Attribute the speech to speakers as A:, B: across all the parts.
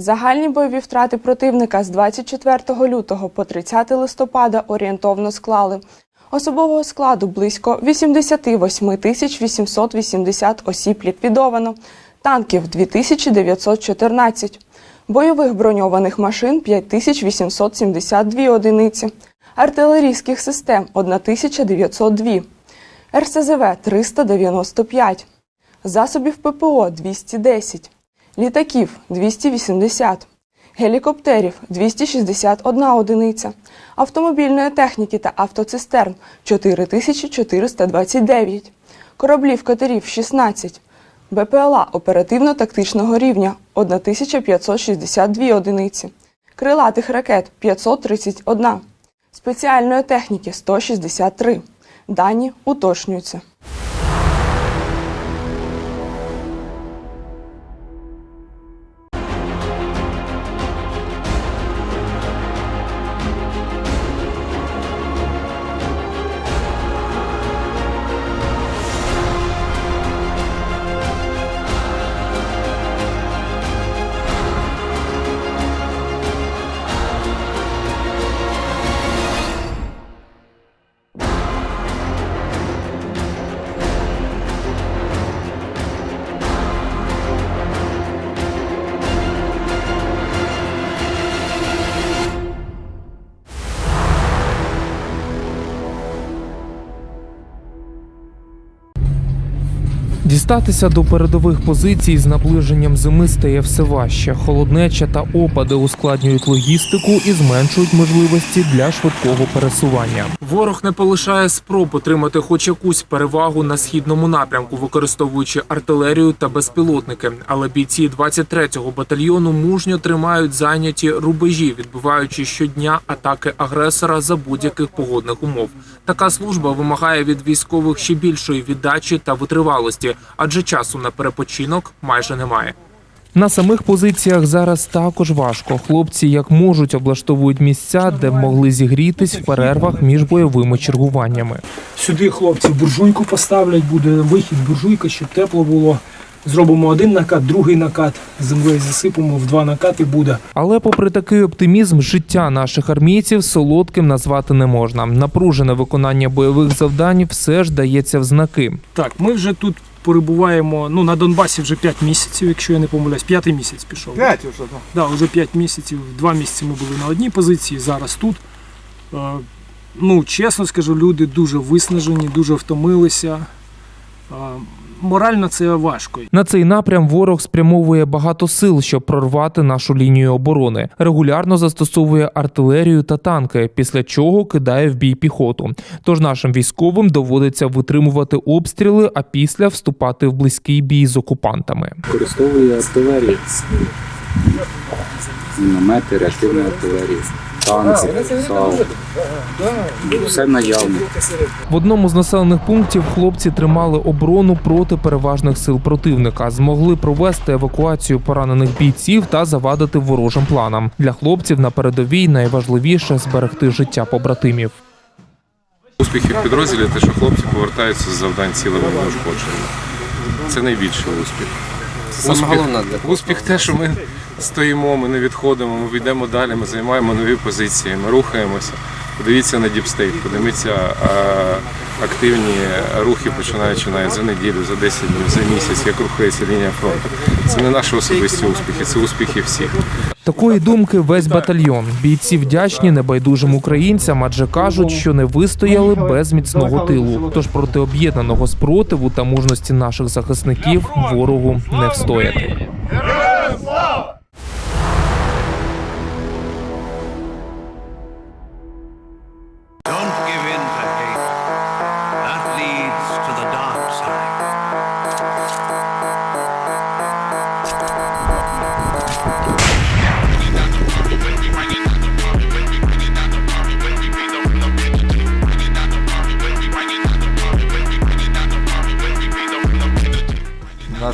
A: Загальні бойові втрати противника з 24 лютого по 30 листопада орієнтовно склали. Особового складу близько 88 тисяч 880 осіб ліквідовано, танків 2914, бойових броньованих машин 5872 одиниці, артилерійських систем 1902, РСЗВ 395, засобів ППО 210, літаків 280, гелікоптерів 261 одиниця, автомобільної техніки та автоцистерн 4429, кораблів катерів 16, БПЛА оперативно-тактичного рівня 1562 одиниці, крилатих ракет 531, спеціальної техніки 163. Дані уточнюються.
B: Дістатися до передових позицій з наближенням зими стає все важче. Холоднеча та опади ускладнюють логістику і зменшують можливості для швидкого пересування. Ворог не полишає спроб отримати хоч якусь перевагу на східному напрямку, використовуючи артилерію та безпілотники. Але бійці 23-го батальйону мужньо тримають зайняті рубежі, відбиваючи щодня атаки агресора за будь-яких погодних умов. Така служба вимагає від військових ще більшої віддачі та витривалості, адже часу на перепочинок майже немає. На самих позиціях зараз також важко. Хлопці як можуть облаштовують місця, де могли зігрітись в перервах між бойовими чергуваннями.
C: Сюди хлопці буржуйку поставлять, буде вихід буржуйка, щоб тепло було. Зробимо один накат, другий накат, землею засипемо, в два накати буде.
B: Але, попри такий оптимізм, життя наших армійців солодким назвати не можна. Напружене виконання бойових завдань все ж дається в знаки.
C: Так, ми вже тут перебуваємо ну, на Донбасі вже 5 місяців, якщо я не помиляюсь. П'ятий місяць пішов.
D: П'ять вже, так.
C: Да, вже 5 місяців. Два місяці ми були на одній позиції, зараз тут. Е, ну, чесно скажу, люди дуже виснажені, дуже втомилися. Морально це важко.
B: На цей напрям ворог спрямовує багато сил, щоб прорвати нашу лінію оборони. Регулярно застосовує артилерію та танки, після чого кидає в бій піхоту. Тож нашим військовим доводиться витримувати обстріли, а після вступати в близький бій з окупантами.
E: використовує артилерію. Міномети, реактивна артилерія, танки, САУ. Все наявне.
B: В одному з населених пунктів хлопці тримали оборону проти переважних сил противника, змогли провести евакуацію поранених бійців та завадити ворожим планам. Для хлопців на передовій найважливіше зберегти життя побратимів.
F: Успіхи в підрозділі те, що хлопці повертаються з завдань цілими неушкодженими. Це найбільший успіх. Успіх, успіх те, що ми стоїмо, ми не відходимо, ми йдемо далі, ми займаємо нові позиції, ми рухаємося. Подивіться на діпстейт, подивіться активні рухи, починаючи навіть за неділю, за 10 днів, за місяць, як рухається лінія фронту. Це не наші особисті успіхи, це успіхи всіх.
B: Такої думки весь батальйон. Бійці вдячні небайдужим українцям, адже кажуть, що не вистояли без міцного тилу. Тож проти об'єднаного спротиву та мужності наших захисників ворогу не встояти.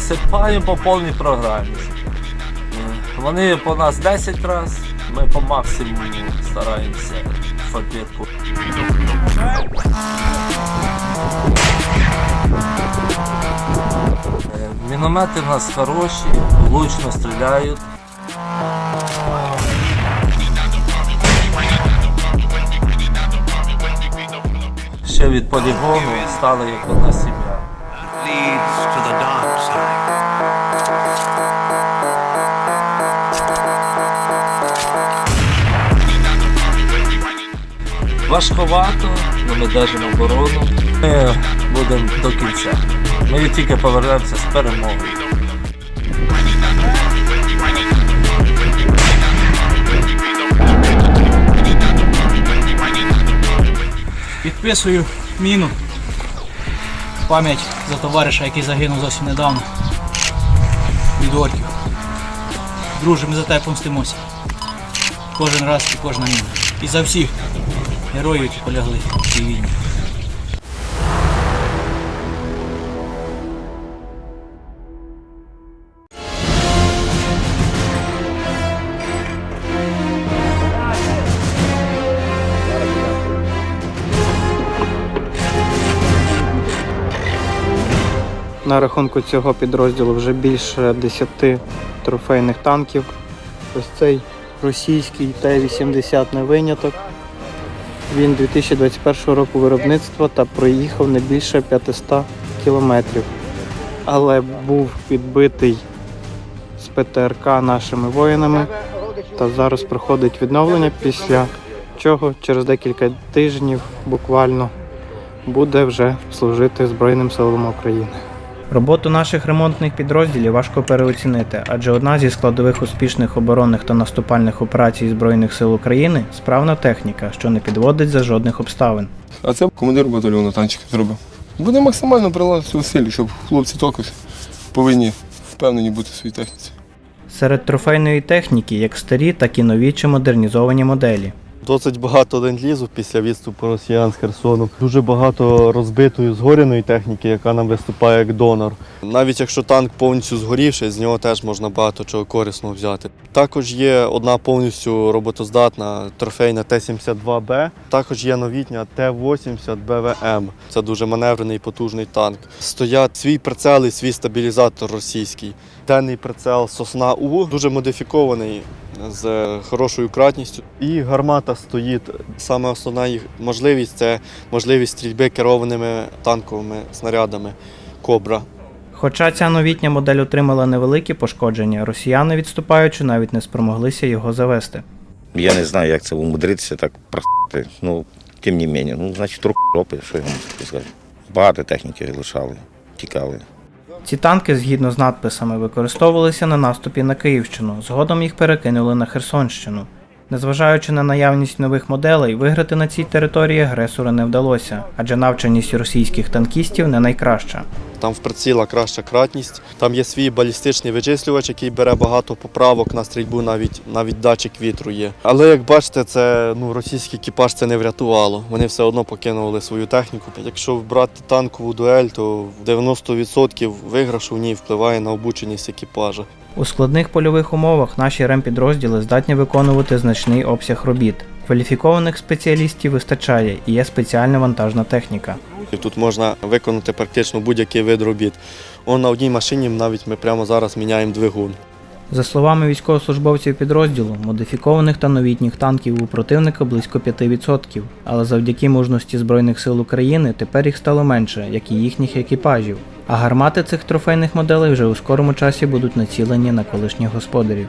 G: Сипаємо по повній програмі. Е, вони по нас 10 раз, ми по максимуму стараємося фабірку. Е, міномети в нас хороші, влучно стріляють. Ще від полігону стали як одна сім'я. Важковато, але ми держимо оборону. Ми будемо до кінця. Ми тільки повернемося з перемогою.
D: Підписую міну. Пам'ять за товариша, який загинув зовсім недавно. Від орків. Друже, ми за тебе помстимося. Кожен раз і кожна міна. І за всіх героїв, які полягли в цій війні.
H: На рахунку цього підрозділу вже більше 10 трофейних танків. Ось цей російський Т-80 не виняток. Він 2021 року виробництва та проїхав не більше 500 кілометрів. Але був підбитий з ПТРК нашими воїнами та зараз проходить відновлення, після чого через декілька тижнів буквально буде вже служити Збройним силам України. Роботу наших ремонтних підрозділів важко переоцінити, адже одна зі складових успішних оборонних та наступальних операцій Збройних сил України справна техніка, що не підводить за жодних обставин.
I: А це командир батальйону танчик зробив. Буде максимально приладити зусиль, щоб хлопці також повинні впевнені бути в своїй техніці.
H: Серед трофейної техніки як старі, так і нові чи модернізовані моделі.
J: Досить багато ленд-лізу після відступу росіян з Херсону. Дуже багато розбитої згоряної техніки, яка нам виступає як донор. Навіть якщо танк повністю згорівший, з нього теж можна багато чого корисного взяти. Також є одна повністю роботоздатна трофейна Т-72Б. Також є новітня Т-80 БВМ. Це дуже маневрений потужний танк. Стоять свій прицел і свій стабілізатор російський. Денний прицел Сосна У дуже модифікований з хорошою кратністю. І гармата стоїть. Саме основна їх можливість це можливість стрільби керованими танковими снарядами Кобра.
H: Хоча ця новітня модель отримала невеликі пошкодження, росіяни, відступаючи, навіть не спромоглися його завести.
K: Я не знаю, як це умудритися так простити. Ну, тим не менше, ну, значить, рук ропи, що я вам сказати. Багато техніки лишали, тікали.
H: Ці танки, згідно з надписами, використовувалися на наступі на Київщину. Згодом їх перекинули на Херсонщину. Незважаючи на наявність нових моделей, виграти на цій території агресору не вдалося, адже навченість російських танкістів не найкраща.
J: Там в приціла краща кратність. Там є свій балістичний вичислювач, який бере багато поправок на стрільбу, навіть навіть датчик вітру є. Але як бачите, це ну російський екіпаж це не врятувало. Вони все одно покинули свою техніку. Якщо брати танкову дуель, то в 90% виграшу в ній впливає на обученість екіпажа.
H: У складних польових умовах наші ремпідрозділи здатні виконувати значний обсяг робіт. Кваліфікованих спеціалістів вистачає і є спеціальна вантажна техніка.
J: Тут можна виконати практично будь-який вид робіт. Он на одній машині навіть ми прямо зараз міняємо двигун.
H: За словами військовослужбовців підрозділу, модифікованих та новітніх танків у противника близько 5%, але завдяки мужності Збройних сил України тепер їх стало менше, як і їхніх екіпажів. А гармати цих трофейних моделей вже у скорому часі будуть націлені на колишніх господарів.